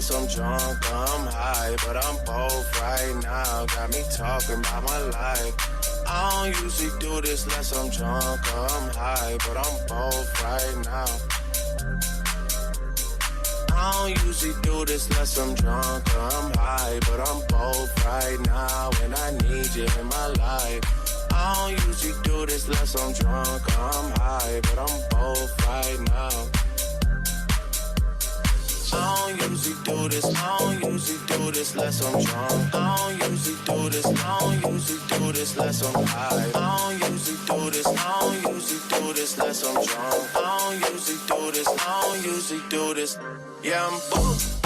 less I'm drunk, I'm high, but I'm both right now. Got me talking about my life. I don't usually do this less I'm drunk, I'm high, but I'm both right now. I don't usually do this unless I'm drunk I'm high, but I'm both right now, and I need you in my life. I don't usually do this unless I'm drunk I'm high, but I'm both right now. I don't usually do this, I don't usually do this unless I'm drunk. I don't usually do this, I don't usually do this unless I'm high. I don't usually do this, I don't usually do this unless I'm drunk. I don't usually do this, I don't usually do this. Yeah, I'm both.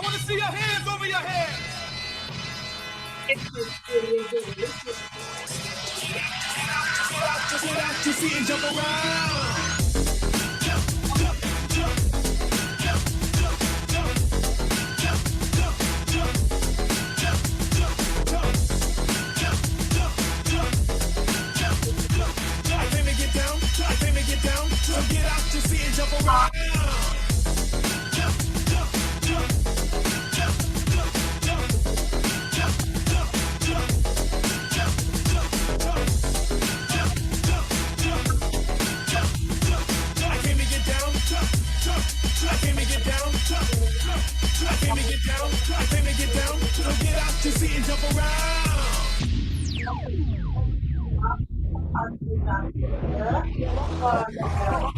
I want to see your hands over your heads. Just get out your seat and jump around. 吧？嗯，我。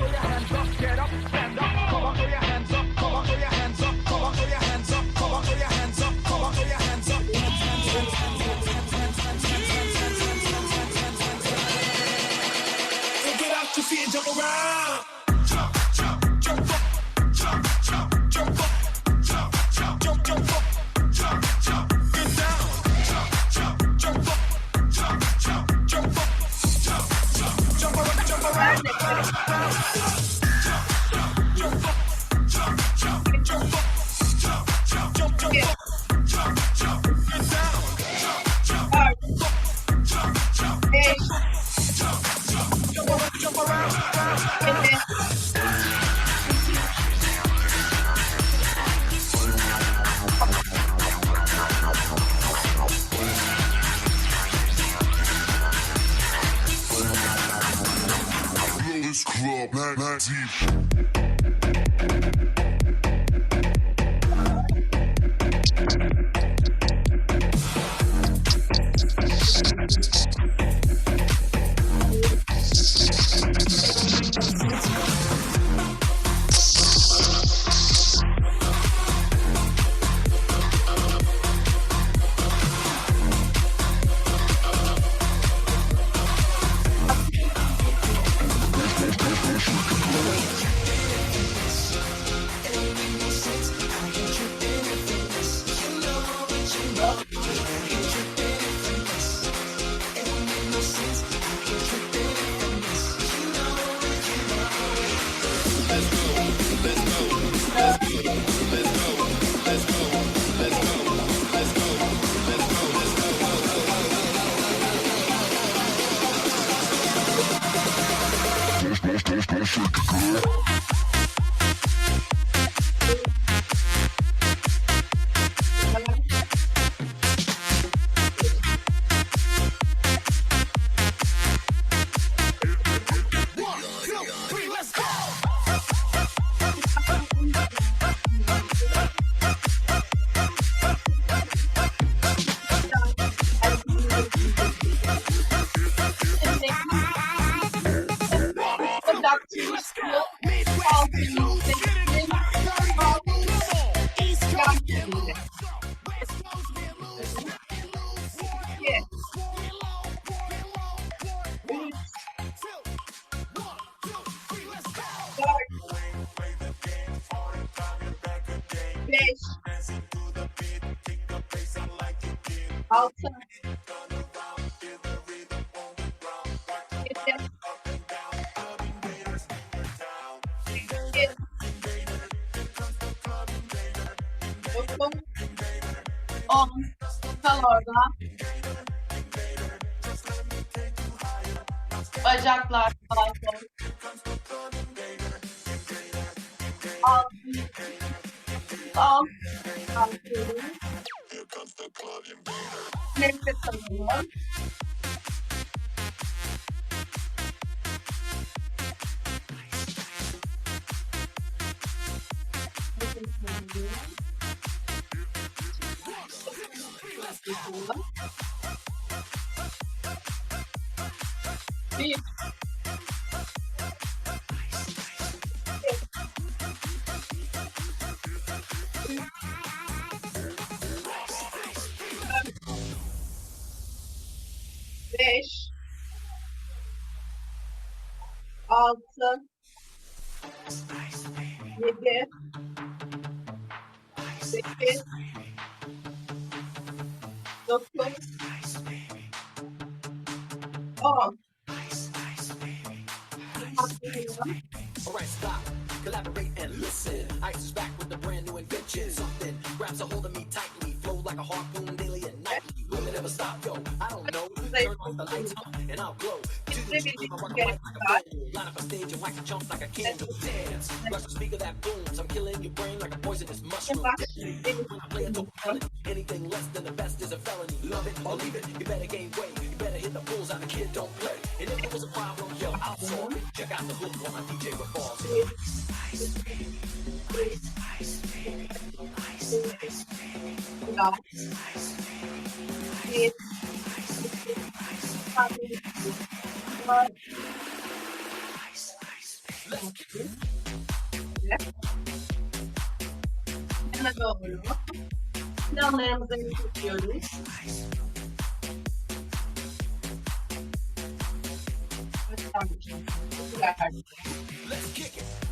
Паразит. Altı, yedi, sekiz. Kal orada. Bacaklar Bir. A start. bowl. Line up a stage and wax a like a candle. Dance, rush the speaker that booms. I'm killing your brain like a poisonous mushroom. When I play a dope melody, anything less than the best is a felony. Love it or leave it. You better gain weight. You better hit the bulls out. The kid don't play. And if it was a problem, yo, I'll solve it. Check out the hook while my DJ revolves. Nine. Eight. Seven. Yana doğru. Planlarımızı. Başlangıç. Let's kick it.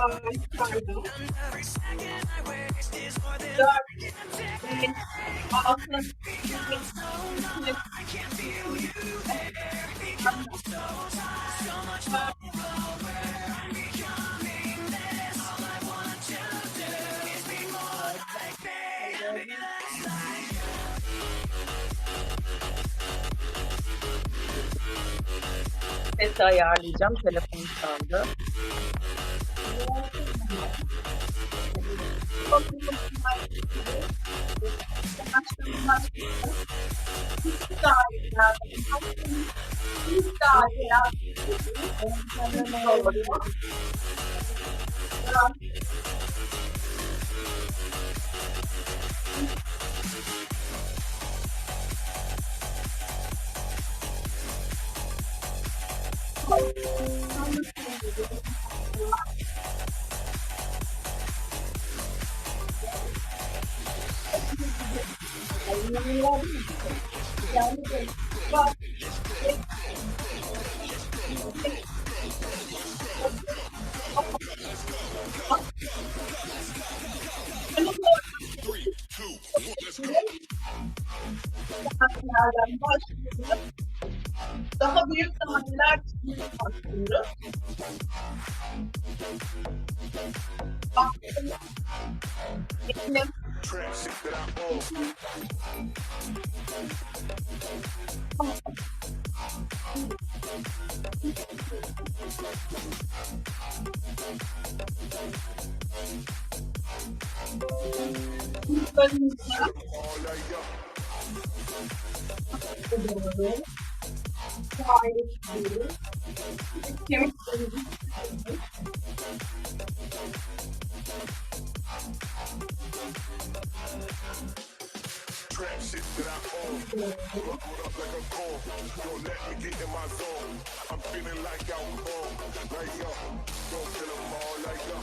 altı, yedi, Sesi ayarlayacağım. Telefon çaldı. Sahnelerden başlıyoruz. Yayınlar değil mi? Yani de var. Daha büyük sahneler başlıyoruz. Baktığımız Up like a. Don't let me get in my zone. I'm feeling like I'm born. Like yo. Don't kill 'em all like yo.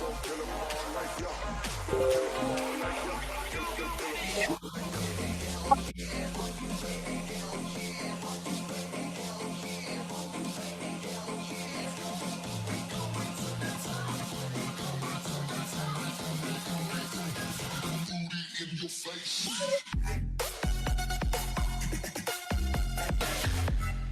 Don't kill 'em all like yo. Don't kill 'em all like yo.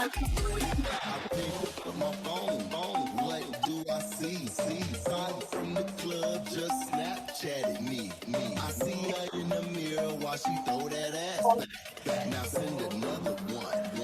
Kill, kill 'em. my phone. What do I see? See, from the club just Snapchatted me, me. I see her in the mirror while she throw that ass back. Now send another one,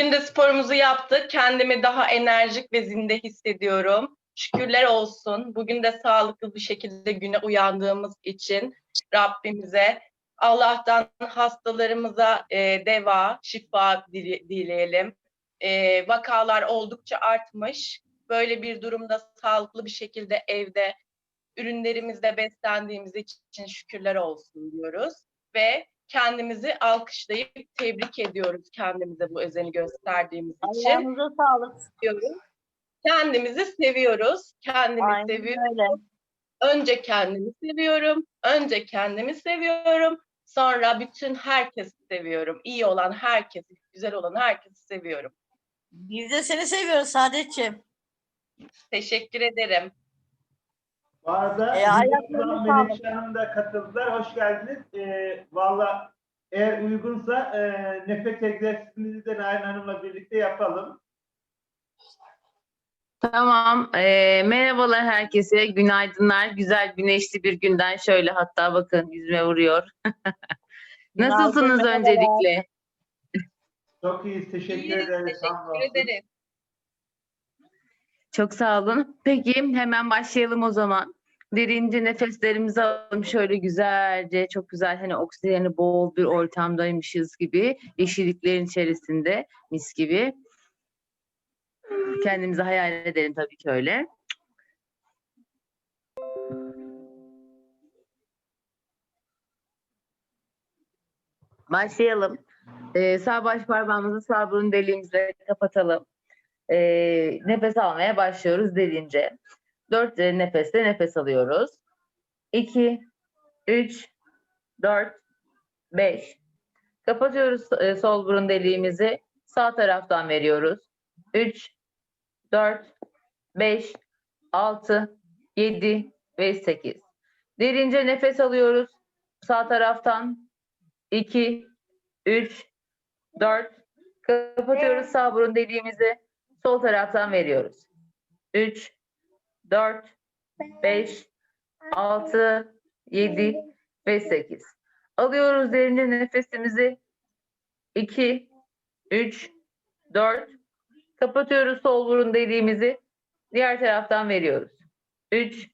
Bugün de sporumuzu yaptık. Kendimi daha enerjik ve zinde hissediyorum. Şükürler olsun. Bugün de sağlıklı bir şekilde güne uyandığımız için Rabbimize, Allah'tan hastalarımıza e, deva, şifa dile- dileyelim. E, vakalar oldukça artmış. Böyle bir durumda sağlıklı bir şekilde evde ürünlerimizle beslendiğimiz için şükürler olsun diyoruz. Ve kendimizi alkışlayıp tebrik ediyoruz kendimize bu özeni gösterdiğimiz için Ayağınıza sağlık. diyoruz. Kendimizi seviyoruz. Kendimi Aynen seviyorum. öyle. Önce kendimi seviyorum. Önce kendimi seviyorum. Sonra bütün herkesi seviyorum. İyi olan herkesi, güzel olan herkesi seviyorum. Biz de seni seviyoruz Saadetciğim. Teşekkür ederim. Bu arada E, ayaklarına Hanım, da katıldılar. Hoş geldiniz. E, Valla eğer uygunsa e, nefes egzersizimizi de Narin Hanım'la birlikte yapalım. Tamam. eee, merhabalar herkese. Günaydınlar. Güzel güneşli bir günden şöyle hatta bakın yüzüme vuruyor. Nasılsınız merhabalar. öncelikle? Çok iyiyiz. Teşekkür İyiyiz, ederiz. Teşekkür ederiz. Çok sağ olun. Peki hemen başlayalım o zaman. Derince nefeslerimizi alalım şöyle güzelce, çok güzel hani oksijeni bol bir ortamdaymışız gibi, yeşilliklerin içerisinde mis gibi. Kendimizi hayal edelim tabii ki öyle. Başlayalım. Ee, sağ baş parmağımızı sağ burun deliğimizle kapatalım. Ee, nefes almaya başlıyoruz derince. Dört derin nefeste nefes alıyoruz. 2, 3, 4, 5. Kapatıyoruz e, sol burun deliğimizi. Sağ taraftan veriyoruz. 3, 4, 5, 6, 7 ve 8. Derince nefes alıyoruz. Sağ taraftan 2, 3, 4. Kapatıyoruz sağ burun deliğimizi. Sol taraftan veriyoruz. 3, 4, 5, 6, 7 ve 8. Alıyoruz derince nefesimizi. 2, 3, 4. Kapatıyoruz sol burun deliğimizi. Diğer taraftan veriyoruz. 3,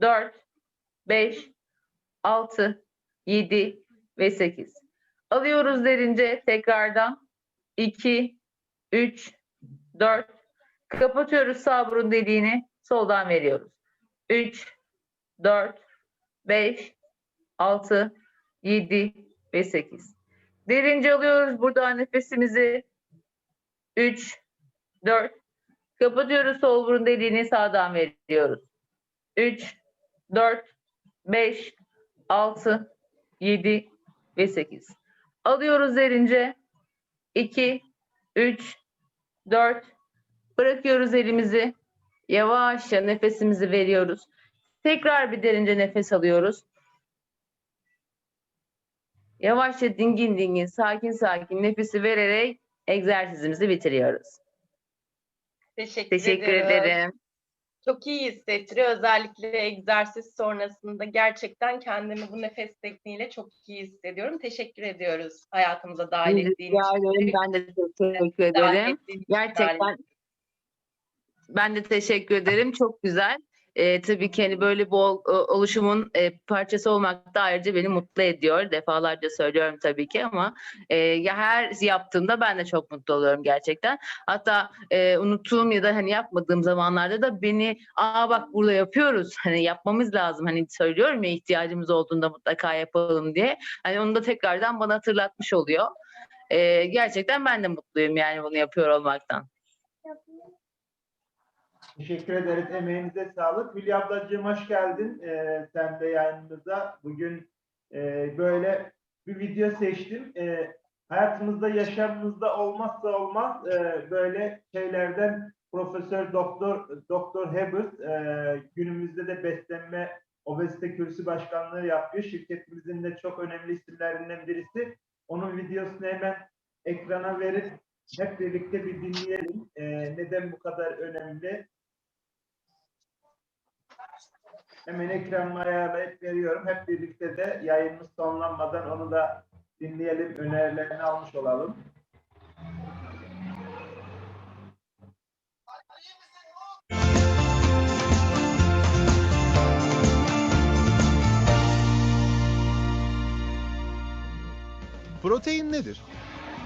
4, 5, 6, 7 ve 8. Alıyoruz derince tekrardan. 2, 3, 4. Kapatıyoruz sağ burun deliğini. Soldan veriyoruz. 3, 4, 5, 6, 7 ve 8. Derince alıyoruz burada nefesimizi. 3, 4. Kapatıyoruz sol burun deliğini sağdan veriyoruz. 3, 4, 5, 6, 7 ve 8. Alıyoruz derince. 2, 3, 4. Bırakıyoruz elimizi. Yavaşça nefesimizi veriyoruz. Tekrar bir derince nefes alıyoruz. Yavaşça dingin dingin, sakin sakin nefesi vererek egzersizimizi bitiriyoruz. Teşekkür, Teşekkür ederim. ederim. Çok iyi hissettiriyor. Özellikle egzersiz sonrasında gerçekten kendimi bu nefes tekniğiyle çok iyi hissediyorum. Teşekkür ediyoruz hayatımıza dahil ettiğin Rica için. Ben de teşekkür ederim. Gerçekten ben de teşekkür ederim. Çok güzel. Ee, tabii ki hani böyle bu oluşumun e, parçası olmak da ayrıca beni mutlu ediyor. Defalarca söylüyorum tabii ki ama e, ya her yaptığımda ben de çok mutlu oluyorum gerçekten. Hatta e, unuttuğum ya da hani yapmadığım zamanlarda da beni aa bak burada yapıyoruz. Hani yapmamız lazım. Hani söylüyorum ya ihtiyacımız olduğunda mutlaka yapalım diye. Hani onu da tekrardan bana hatırlatmış oluyor. E, gerçekten ben de mutluyum yani bunu yapıyor olmaktan. Teşekkür ederiz. Emeğinize sağlık. Hülya ablacığım hoş geldin. Ee, sen de yayınımıza. Bugün e, böyle bir video seçtim. Ee, hayatımızda, yaşamımızda olmazsa olmaz e, böyle şeylerden Profesör Doktor Doktor Hebert e, günümüzde de beslenme obezite kürsü başkanlığı yapıyor. Şirketimizin de çok önemli isimlerinden birisi. Onun videosunu hemen ekrana verip hep birlikte bir dinleyelim. Ee, neden bu kadar önemli? Hemen ekranımı ayarlayıp veriyorum. Hep birlikte de yayınımız sonlanmadan onu da dinleyelim, önerilerini almış olalım. Protein nedir?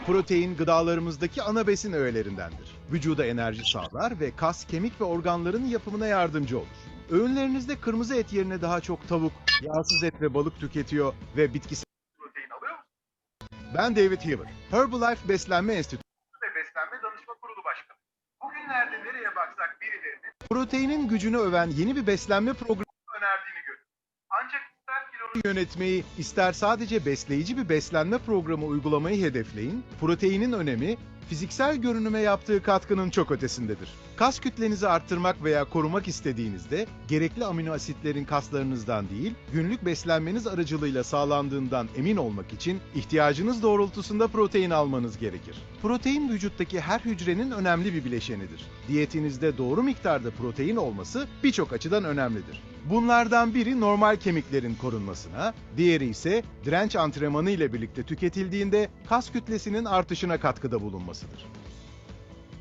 Protein gıdalarımızdaki ana besin öğelerindendir. Vücuda enerji sağlar ve kas, kemik ve organların yapımına yardımcı olur. Öğünlerinizde kırmızı et yerine daha çok tavuk, yağsız et ve balık tüketiyor ve bitkisel protein alıyor musunuz? Ben David Healer, Herbalife Beslenme Enstitüsü ve Beslenme Danışma Kurulu Başkanı. Bugünlerde nereye baksak birilerinin proteinin gücünü öven yeni bir beslenme programı önerdiğini görüyoruz. Ancak ister kilonu yönetmeyi, ister sadece besleyici bir beslenme programı uygulamayı hedefleyin, proteinin önemi fiziksel görünüme yaptığı katkının çok ötesindedir. Kas kütlenizi arttırmak veya korumak istediğinizde gerekli amino asitlerin kaslarınızdan değil, günlük beslenmeniz aracılığıyla sağlandığından emin olmak için ihtiyacınız doğrultusunda protein almanız gerekir. Protein vücuttaki her hücrenin önemli bir bileşenidir. Diyetinizde doğru miktarda protein olması birçok açıdan önemlidir. Bunlardan biri normal kemiklerin korunmasına, diğeri ise direnç antrenmanı ile birlikte tüketildiğinde kas kütlesinin artışına katkıda bulunmasıdır.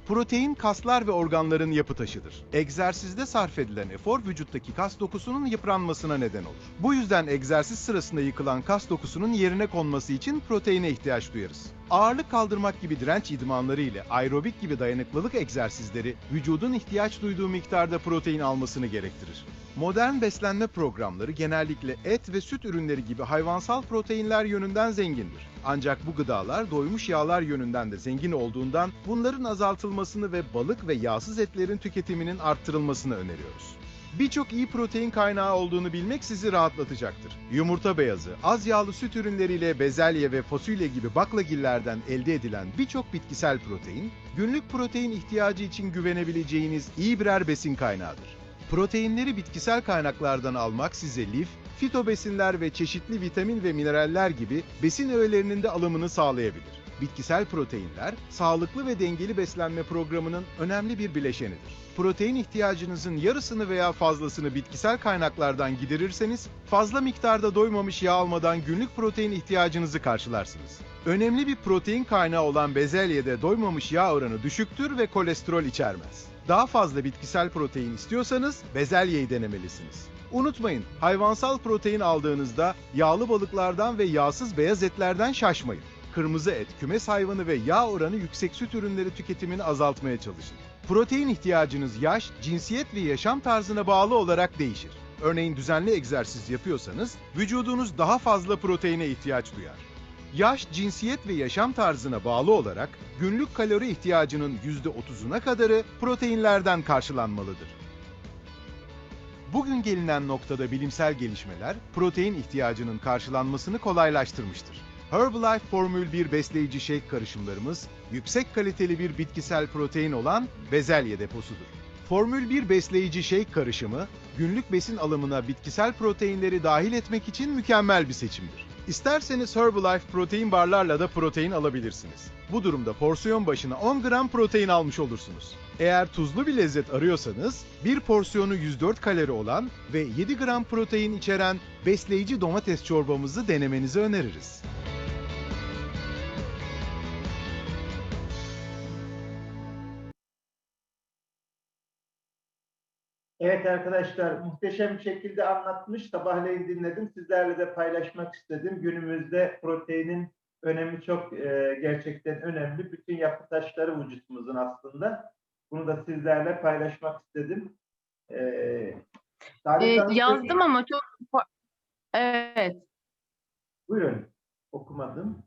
Protein kaslar ve organların yapı taşıdır. Egzersizde sarf edilen efor vücuttaki kas dokusunun yıpranmasına neden olur. Bu yüzden egzersiz sırasında yıkılan kas dokusunun yerine konması için proteine ihtiyaç duyarız. Ağırlık kaldırmak gibi direnç idmanları ile aerobik gibi dayanıklılık egzersizleri vücudun ihtiyaç duyduğu miktarda protein almasını gerektirir. Modern beslenme programları genellikle et ve süt ürünleri gibi hayvansal proteinler yönünden zengindir. Ancak bu gıdalar doymuş yağlar yönünden de zengin olduğundan bunların azaltılmasını ve balık ve yağsız etlerin tüketiminin arttırılmasını öneriyoruz. Birçok iyi protein kaynağı olduğunu bilmek sizi rahatlatacaktır. Yumurta beyazı, az yağlı süt ürünleriyle bezelye ve fasulye gibi baklagillerden elde edilen birçok bitkisel protein, günlük protein ihtiyacı için güvenebileceğiniz iyi birer besin kaynağıdır. Proteinleri bitkisel kaynaklardan almak size lif, fitobesinler ve çeşitli vitamin ve mineraller gibi besin öğelerinin de alımını sağlayabilir. Bitkisel proteinler, sağlıklı ve dengeli beslenme programının önemli bir bileşenidir. Protein ihtiyacınızın yarısını veya fazlasını bitkisel kaynaklardan giderirseniz, fazla miktarda doymamış yağ almadan günlük protein ihtiyacınızı karşılarsınız. Önemli bir protein kaynağı olan bezelyede doymamış yağ oranı düşüktür ve kolesterol içermez. Daha fazla bitkisel protein istiyorsanız bezelyeyi denemelisiniz. Unutmayın, hayvansal protein aldığınızda yağlı balıklardan ve yağsız beyaz etlerden şaşmayın. kırmızı et, kümes hayvanı ve yağ oranı yüksek süt ürünleri tüketimini azaltmaya çalışın. Protein ihtiyacınız yaş, cinsiyet ve yaşam tarzına bağlı olarak değişir. Örneğin düzenli egzersiz yapıyorsanız vücudunuz daha fazla proteine ihtiyaç duyar. Yaş, cinsiyet ve yaşam tarzına bağlı olarak günlük kalori ihtiyacının %30'una kadarı proteinlerden karşılanmalıdır. Bugün gelinen noktada bilimsel gelişmeler protein ihtiyacının karşılanmasını kolaylaştırmıştır. Herbalife Formül 1 besleyici shake karışımlarımız yüksek kaliteli bir bitkisel protein olan bezelye deposudur. Formül 1 besleyici shake karışımı günlük besin alımına bitkisel proteinleri dahil etmek için mükemmel bir seçimdir. İsterseniz Herbalife protein barlarla da protein alabilirsiniz. Bu durumda porsiyon başına 10 gram protein almış olursunuz. Eğer tuzlu bir lezzet arıyorsanız, bir porsiyonu 104 kalori olan ve 7 gram protein içeren besleyici domates çorbamızı denemenizi öneririz. Evet arkadaşlar muhteşem bir şekilde anlatmış. Sabahleyin dinledim. Sizlerle de paylaşmak istedim. Günümüzde proteinin önemi çok e, gerçekten önemli. Bütün yapı taşları vücudumuzun aslında. Bunu da sizlerle paylaşmak istedim. E, Hanım, yazdım ama çok evet. Buyurun. Okumadım.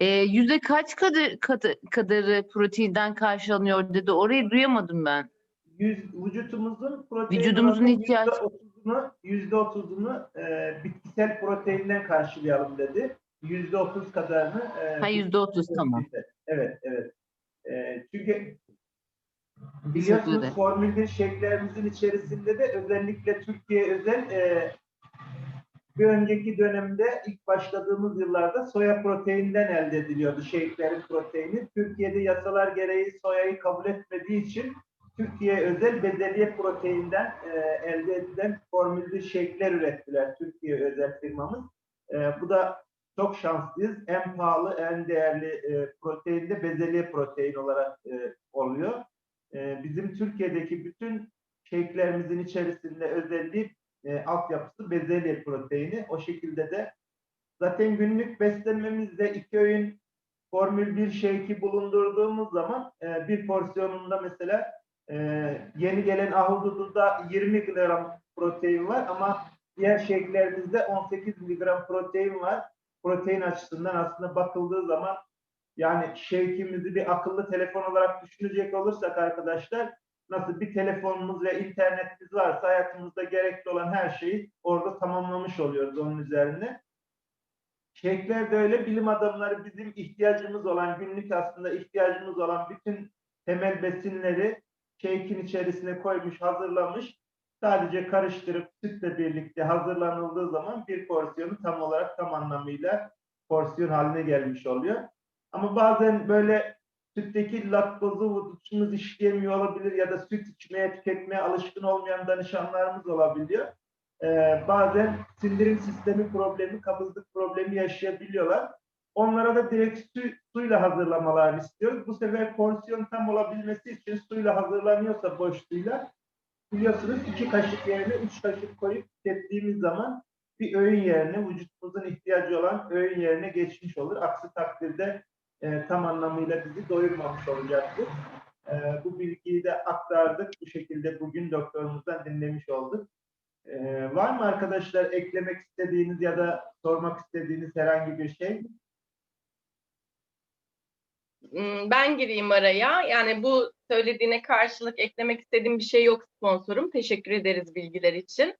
Ee, yüzde kaç kadar, kadar, kadarı proteinden karşılanıyor dedi. Orayı duyamadım ben. Yüz, vücutumuzun protein Vücudumuzun ihtiyacı- %30'unu %30'unu e, bitkisel proteinden karşılayalım dedi. %30 kadarını e, Ha yüzde otuz tamam. Evet, evet. E, çünkü biliyorsunuz. Formül 1 şeklerimizin içerisinde de özellikle Türkiye özel e, bir önceki dönemde ilk başladığımız yıllarda soya proteinden elde ediliyordu şehitlerin proteini. Türkiye'de yasalar gereği soyayı kabul etmediği için Türkiye özel bezelye proteinden e, elde edilen formüllü şekler ürettiler Türkiye özel firmamız. E, bu da çok şanslıyız. En pahalı, en değerli e, protein de bezelye protein olarak e, oluyor. E, bizim Türkiye'deki bütün şeklerimizin içerisinde özelliği e, altyapısı bezelye proteini. O şekilde de zaten günlük beslenmemizde iki öğün Formül 1 shake'i bulundurduğumuz zaman e, bir porsiyonunda mesela e, yeni gelen ahudududa 20 gram protein var ama diğer shake'lerimizde 18 miligram protein var. Protein açısından aslında bakıldığı zaman yani shake'imizi bir akıllı telefon olarak düşünecek olursak arkadaşlar nasıl bir telefonumuz ve internetimiz varsa hayatımızda gerekli olan her şeyi orada tamamlamış oluyoruz onun üzerine. Shake'ler de öyle bilim adamları bizim ihtiyacımız olan, günlük aslında ihtiyacımız olan bütün temel besinleri shake'in içerisine koymuş, hazırlamış. Sadece karıştırıp sütle birlikte hazırlanıldığı zaman bir porsiyonu tam olarak tam anlamıyla porsiyon haline gelmiş oluyor. Ama bazen böyle sütteki laktozu vücudumuz işleyemiyor olabilir ya da süt içmeye, tüketmeye alışkın olmayan danışanlarımız olabiliyor. Ee, bazen sindirim sistemi problemi, kabızlık problemi yaşayabiliyorlar. Onlara da direkt su, suyla hazırlamalarını istiyoruz. Bu sefer porsiyon tam olabilmesi için suyla hazırlanıyorsa boş suyla biliyorsunuz iki kaşık yerine üç kaşık koyup tükettiğimiz zaman bir öğün yerine vücudumuzun ihtiyacı olan öğün yerine geçmiş olur. Aksi takdirde e, tam anlamıyla bizi doyurmamış olacaktır. E, bu bilgiyi de aktardık. Bu şekilde bugün doktorumuzdan dinlemiş olduk. E, var mı arkadaşlar eklemek istediğiniz ya da sormak istediğiniz herhangi bir şey? Ben gireyim araya. Yani bu söylediğine karşılık eklemek istediğim bir şey yok sponsorum. Teşekkür ederiz bilgiler için.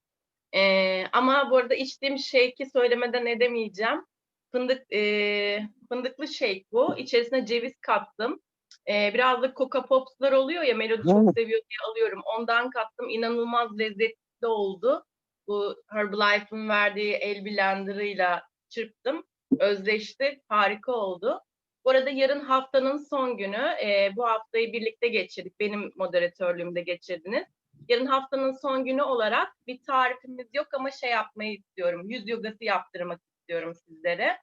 Ee, ama bu arada içtiğim shake'i söylemeden edemeyeceğim. Fındık, e, fındıklı shake bu. İçerisine ceviz kattım. Ee, biraz da Coca Pops'lar oluyor ya Melody çok seviyor diye alıyorum. Ondan kattım. İnanılmaz lezzetli oldu. Bu Herbalife'ın verdiği el blenderıyla çırptım. Özleşti. Harika oldu. Bu arada yarın haftanın son günü. e, bu haftayı birlikte geçirdik. Benim moderatörlüğümde geçirdiniz. Yarın haftanın son günü olarak bir tarifimiz yok ama şey yapmayı istiyorum. Yüz yogası yaptırmak istiyorum sizlere.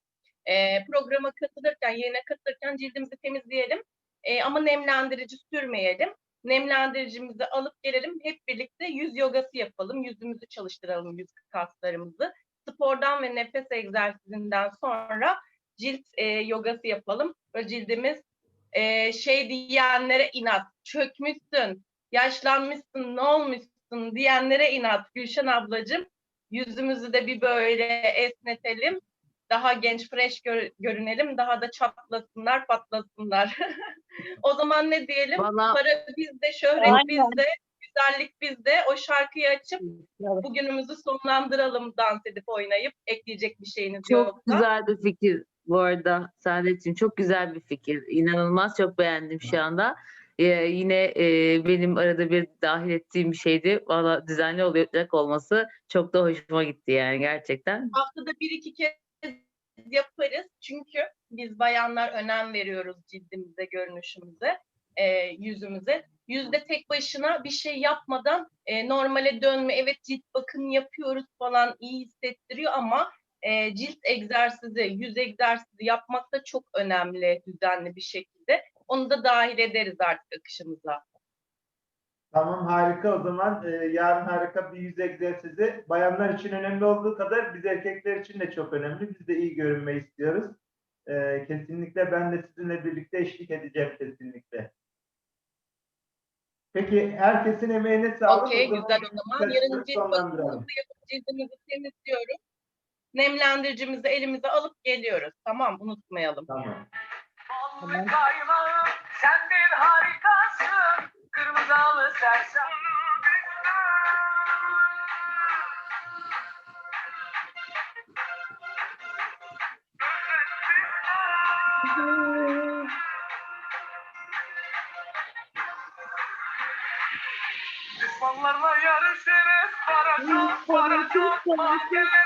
E, programa katılırken, yayına katılırken cildimizi temizleyelim. E, ama nemlendirici sürmeyelim. Nemlendiricimizi alıp gelelim. Hep birlikte yüz yogası yapalım. Yüzümüzü çalıştıralım, yüz kaslarımızı. Spordan ve nefes egzersizinden sonra cilt e, yogası yapalım. Böyle cildimiz e, şey diyenlere inat, çökmüşsün, yaşlanmışsın, ne olmuşsun diyenlere inat Gülşen ablacığım. Yüzümüzü de bir böyle esnetelim. Daha genç, fresh gör- görünelim. Daha da çatlasınlar, patlasınlar. o zaman ne diyelim? Valla Para bizde, şöhret Aynen. bizde, güzellik bizde. O şarkıyı açıp bugünümüzü sonlandıralım dans edip oynayıp. Ekleyecek bir şeyiniz çok yoksa. güzel bir fikir bu arada Saadet'ciğim. Çok güzel bir fikir. İnanılmaz çok beğendim şu anda. Ee, yine e, benim arada bir dahil ettiğim bir şeydi. Valla düzenli olacak olması çok da hoşuma gitti yani gerçekten. haftada bir iki kez yaparız. Çünkü biz bayanlar önem veriyoruz cildimize, görünüşümüze, e, yüzümüze. Yüzde tek başına bir şey yapmadan e, normale dönme, evet cilt bakım yapıyoruz falan iyi hissettiriyor ama e, cilt egzersizi, yüz egzersizi yapmak da çok önemli düzenli bir şekilde. Onu da dahil ederiz artık akışımıza. Tamam harika o zaman. Ee, yarın harika bir yüz egzersizi. Bayanlar için önemli olduğu kadar biz erkekler için de çok önemli. Biz de iyi görünmeyi istiyoruz. Ee, kesinlikle ben de sizinle birlikte eşlik edeceğim kesinlikle. Peki herkesin emeğine sağlık. Okey güzel o zaman. Yarın cilt bakımımızı yapıp cildimizi temizliyoruz. Nemlendiricimizi elimize alıp geliyoruz. Tamam unutmayalım. Tamam. Kaymağım, sen bir harikasın. Kırmızı halı sersem. Düşmanlarla yarışırız. Para çok, para çok. Yarışırız.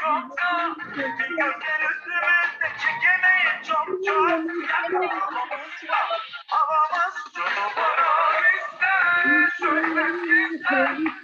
Güzeli çok çok. Gözler üstümüzde çekemeyin çok çok. Havamız para ister. Şöyle ister.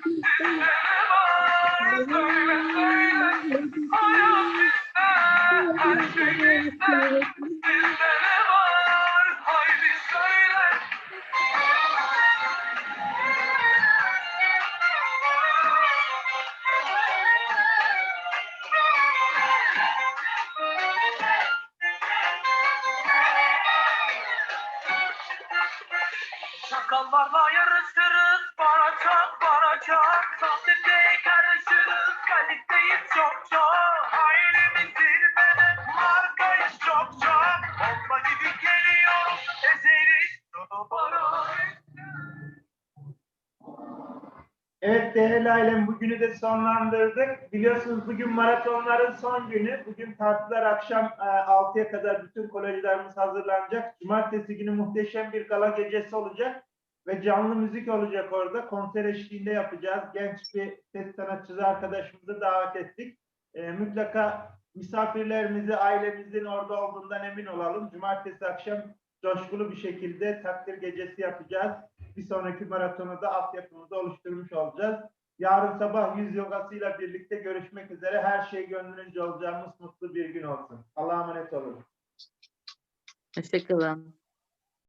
Değerli ailem bugünü de sonlandırdık. Biliyorsunuz bugün maratonların son günü. Bugün partiler akşam e, 6'ya kadar bütün kolejlerimiz hazırlanacak. Cumartesi günü muhteşem bir gala gecesi olacak. Ve canlı müzik olacak orada. Konser eşliğinde yapacağız. Genç bir ses sanatçısı arkadaşımızı davet ettik. E, mutlaka misafirlerimizi, ailemizin orada olduğundan emin olalım. Cumartesi akşam coşkulu bir şekilde takdir gecesi yapacağız. Bir sonraki maratonu da altyapımızı oluşturmuş olacağız. Yarın sabah yüz yogasıyla birlikte görüşmek üzere. Her şey gönlünüzce olacağımız mutlu bir gün olsun. Allah'a emanet olun. Hoşçakalın.